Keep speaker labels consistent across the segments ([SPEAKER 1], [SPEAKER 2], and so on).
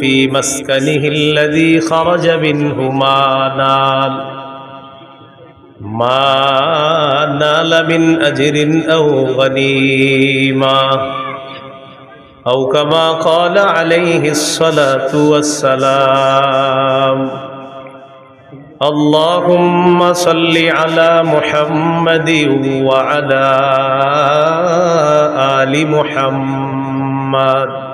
[SPEAKER 1] في مسكنه الذي خرج منه ما نال ما نال من أجر أو غنيمة. أو كما قال عليه الصلاة والسلام اللهم صل على محمد وعلى آل محمد.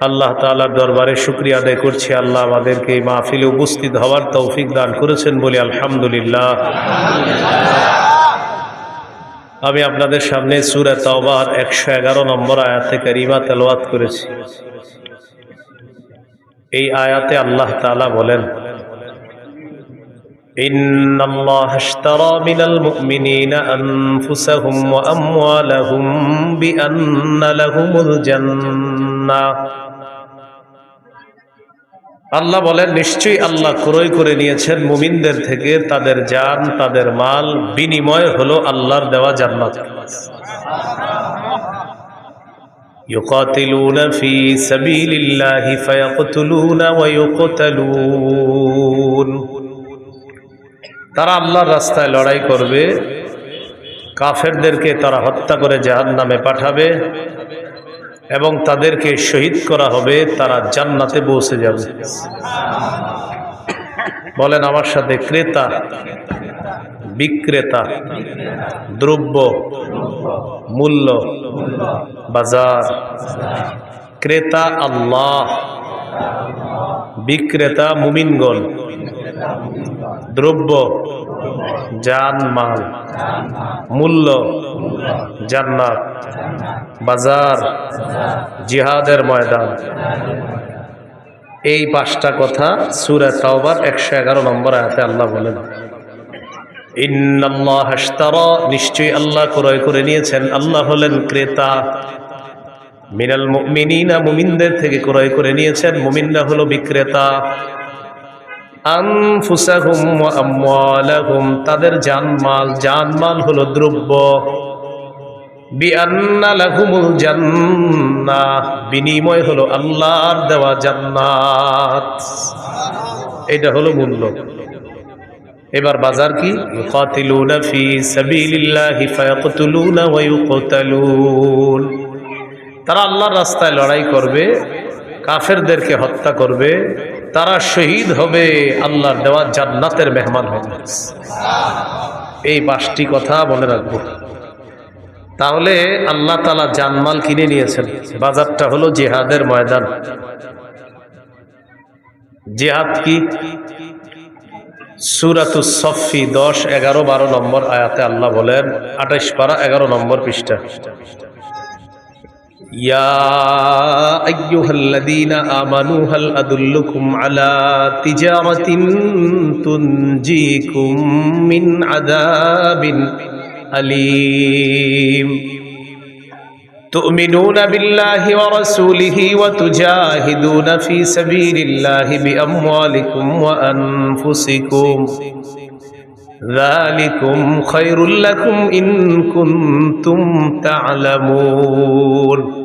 [SPEAKER 1] আল্লাহ তালার দরবারে শুক্রিয়া আদায় করছি আল্লাহ আমাদেরকে এই মাহফিলে উপস্থিত হওয়ার তৌফিক দান করেছেন বলে আলহামদুলিল্লাহ আমি আপনাদের সামনে সুরে তওবার একশো এগারো নম্বর আয়াতে কারিমা তেলাওয়াত করেছি এই আয়াতে আল্লাহ তালা বলেন إن الله اشترى من المؤمنين أنفسهم وأموالهم بأن لهم الجنة আল্লাহ বলেন নিশ্চয়ই আল্লাহ ক্রয় করে নিয়েছেন মুমিনদের থেকে তাদের জান তাদের মাল বিনিময় হলো আল্লাহর দেওয়া জান্নাত يقاتلون في سبيل الله فيقتلون ويقتلون তারা আল্লাহর রাস্তায় লড়াই করবে কাফেরদেরকে তারা হত্যা করে জাহান নামে পাঠাবে এবং তাদেরকে শহীদ করা হবে, তারা জান্নাতে পৌঁছে যাবে। বলেন আমার সাথে, ক্রেতা, বিক্রেতা, দ্রব্য, মূল্য, বাজার, ক্রেতা আল্লাহ, বিক্রেতা মুমিনগণ। দ্রব্য, জান, মাল, মূল্য, জান্নাত, বাজার, জিহাদের ময়দান। এই পাঁচটা কথা সুরে তাওবার একশো এগারো নম্বর আয়াতে আল্লাহ বলেন, ইন্নাল্লাহ নিশ্চয়ই আল্লাহ ক্রয় করে নিয়েছেন। আল্লাহ হলেন ক্রেতা। মিনাল মুমিনিনা, মুমিনদের থেকে ক্রয় করে নিয়েছেন। মুমিনরা হলো বিক্রেতা। আনফুসাহুম তাদের জানমাল জানমাল হলো দ্রব্য। বিনিময় হলো আল্লাহর দেওয়া জান্নাত। এটা হলো মূল্য। এবার বাজার কি? তারা আল্লাহর রাস্তায় লড়াই করবে, কাফেরদেরকে হত্যা করবে তারা শহীদ হবে, আল্লাহর দেওয়া জান্নাতের মেহমান হবে। এই পাঁচটি কথা মনে রাখব। তাহলে আল্লাহ তালা জানমাল কিনে নিয়েছেন। বাজারটা হলো জেহাদের ময়দান। জেহাদ কি? সুরাতুস সফি দশ, এগারো, বারো নম্বর আয়াতে আল্লাহ বলেন, আঠাইশ পারা, এগারো নম্বর পৃষ্ঠা। يا أيها الذين آمنوا هل أدلكم على تجارة تنجيكم من عذاب أليم؟ تؤمنون بالله ورسوله وتجاهدون في سبيل الله بأموالكم وأنفسكم. ذلكم خير لكم إن كنتم تعلمون.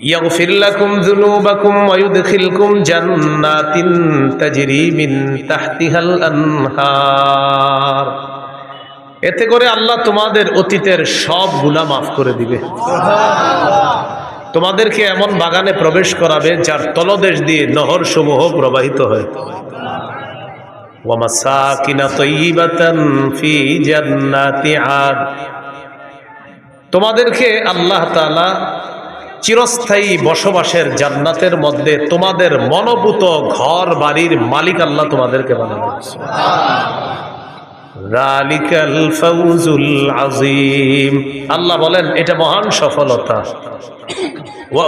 [SPEAKER 1] يغفر لكم ذنوبكم ويدخلكم جنات تجري من تحتها الأنهار এতে করে আল্লাহ তোমাদের অতীতের সব গুনাহ মাফ করে দিবে তোমাদেরকে এমন বাগানে প্রবেশ করাবে যার তলদেশ দিয়ে নহর সমূহ প্রবাহিত হয় ওয়ামাসাকিনা তৈবাতান ফি জান্নাতি আদ তোমাদেরকে আল্লাহ তাআলা চিরস্থায়ী বসবাসের জান্নাতের মধ্যে তোমাদের মনোভূত ঘর বাড়ির মালিক আল্লাহ তোমাদেরকে বানাবে। আল্লাহ বলেন, এটা মহান সফলতা। ওয়া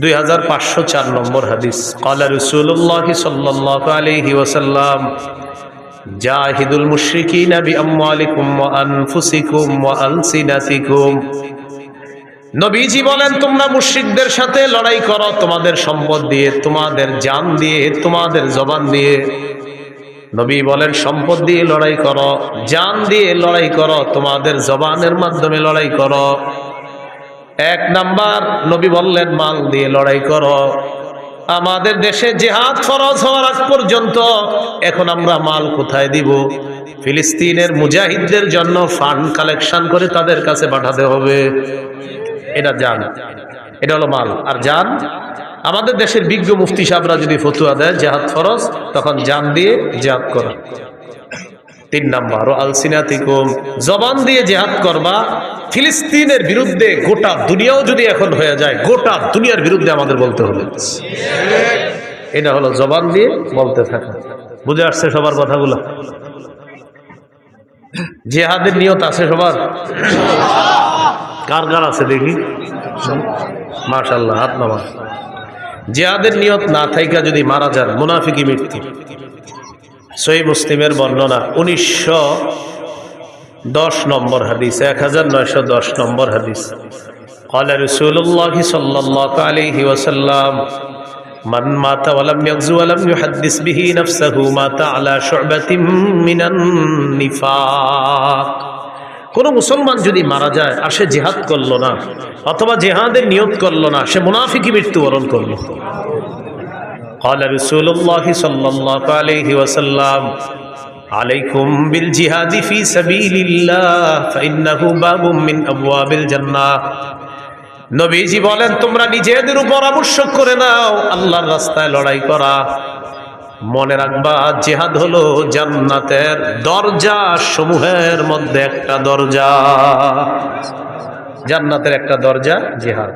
[SPEAKER 1] দুই হাজার পাঁচশো চার নম্বর হাদিস। কলা রসুল্লাহ সাল্লাহ আলহি ওসাল্লাম জাহিদুল মুশরিকিন বিআমওয়ালিকুম ওয়া আনফুসিকুম ওয়া আলসিনাতিকুম। নবীজি বলেন, তোমরা মুশরিকদের সাথে লড়াই করো, তোমাদের সম্পদ দিয়ে, তোমাদের জান দিয়ে, তোমাদের জবান দিয়ে। নবী বলেন, সম্পদ দিয়ে লড়াই করো, জান দিয়ে লড়াই করো, তোমাদের জবানের মাধ্যমে লড়াই করো। এক নাম্বার, নবী বললেন, মাল দিয়ে লড়াই করো। আমাদের দেশে জেহাদ ফরজ হওয়ার আগ পর্যন্ত এখন আমরা মাল কোথায় দিব? ফিলিস্তিনের মুজাহিদদের জন্য ফান্ড কালেকশন করে তাদের কাছে পাঠাতে হবে। এটা জান। এটা হলো মাল। আর যান আমাদের দেশের বিজ্ঞ মুফতি সাহেবরা যদি ফতুয়া দেয়, জেহাদ ফরজ, তখন জান দিয়ে জেহাদ করা। তিন নাম্বার আলসিনাতিকুম, জবান দিয়ে জেহাদ করবা। ফিলিস্তিনের বিরুদ্ধে গোটা দুনিয়াও যদি এখন হয়ে যায়, গোটা দুনিয়ার বিরুদ্ধে আমাদের বলতে হবে। এটা হলো জবান দিয়ে বলতে থাকা। বুঝে আসছে সবার কথাগুলো? জেহাদের নিয়ত আছে সবার? কার কার আছে দেখি? মাশাল্লাহ হাত নামা জেহাদের নিয়ত না থাইকা যদি মারা যান মুনাফিকি মৃত্যু। সই মুসলিমের বর্ণনা উনিশশো দশ নম্বর হাদিস এক হাজার নয়শো দশ নম্বর হাদিস قال رسول الله صلى الله عليه وسلم من مات ولم يغزو ولم يحدث به نفسه مات على شعبة من النفاق কোন মুসলমান যদি মারা যায় আর সে জেহাদ করলো না অথবা জেহাদের নিয়ত করলো না সে মুনাফিকি মৃত্যুবরণ করলো قال رسول الله صلى الله عليه وسلم عليكم بالجهاد في سبيل الله فإنه باب من أبواب الجنة নবীজি বলেন তোমরা নিজেদের উপর আবশ্যক করে নাও আল্লাহর রাস্তায় লড়াই করা মনে রাখবা জেহাদ হলো জান্নাতের দরজা সমূহের মধ্যে একটা দরজা জান্নাতের একটা দরজা জেহাদ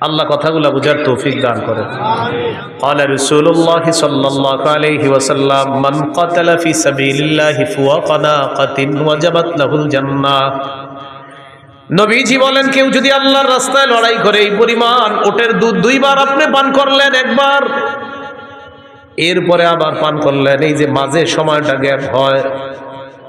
[SPEAKER 1] আল্লাহ কথাগুলো বুঝার তৌফিক দান করে قال رسول الله صلى الله عليه وسلم من قتل في سبيل الله فوق ناقة وجبت له الجنة নবীজি বলেন কেউ যদি আল্লাহর রাস্তায় লড়াই করে এই পরিমাণ ওটের দুধ দুইবার আপনি পান করলেন একবার এরপরে আবার পান করলেন এই যে মাঝে সময়টা গ্যাপ হয়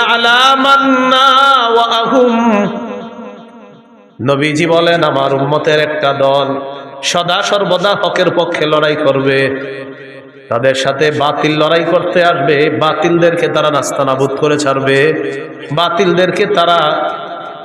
[SPEAKER 1] আলা নবীজি বলেন, আমার উম্মতের একটা দল সদা সর্বদা হকের পক্ষে লড়াই করবে। তাদের সাথে বাতিল লড়াই করতে আসবে। বাতিলদেরকে তারা নাস্তানাবুদ করে ছাড়বে। বাতিলদেরকে তারা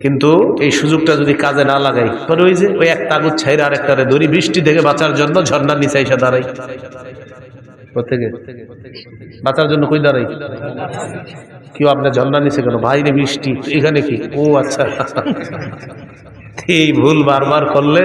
[SPEAKER 1] কিন্তু এই সুযোগটা যদি কাজে না লাগাই তবে ওই যে ওই এক কাগজ ছাইরে আরেকটারে দড়ি বৃষ্টি থেকে বাঁচার জন্য ঝর্ণার নিচে এসে দাঁড়াই। প্রত্যেকে? বাঁচার জন্য কই দাঁড়াই? কেউ আপনার ঝর্ণা নিচে কেন? বাইরে বৃষ্টি, এখানে কি? ও আচ্ছা। এই ভুল বারবার করলে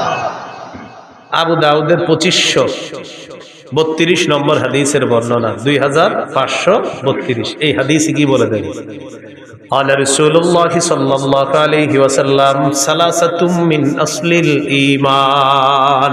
[SPEAKER 1] আবু দাউদের পঁচিশশো বত্রিশ নম্বর হাদিসের বর্ণনা দুই হাজার পাঁচশো বত্রিশ এই হাদিস কি বলে দেন قال رسول الله صلى الله عليه وسلم ثلاثة من أصل الإيمان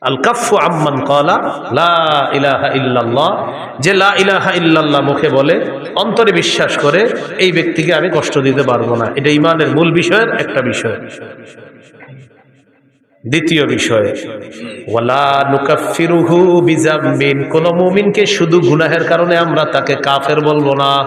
[SPEAKER 1] আল আম্মান কলা লা ইলাহা যে লা ইলাহা ইল্লাল্লাহ মুখে বলে, অন্তরে বিশ্বাস করে, এই ব্যক্তিকে আমি কষ্ট দিতে পারব না। এটা ইমানের মূল বিষয়ের একটা বিষয়। দ্বিতীয় বিষয়, ওয়ালা কোন মুমিনকে শুধু গুনাহের কারণে আমরা তাকে কাফের বলব না।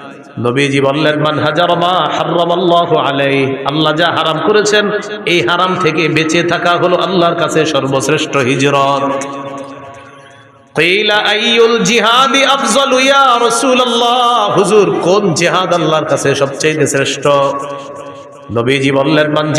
[SPEAKER 1] নবীজি বললেন, মান হাজার মা হারামাল্লাহু আলাইহি। আল্লাহ যা হারাম করেছেন, এই হারাম থেকে বেঁচে থাকা হলো আল্লাহর কাছে সর্বশ্রেষ্ঠ হিজরত। সবচেয়ে শ্রেষ্ঠ? নবীজি বললেন, মান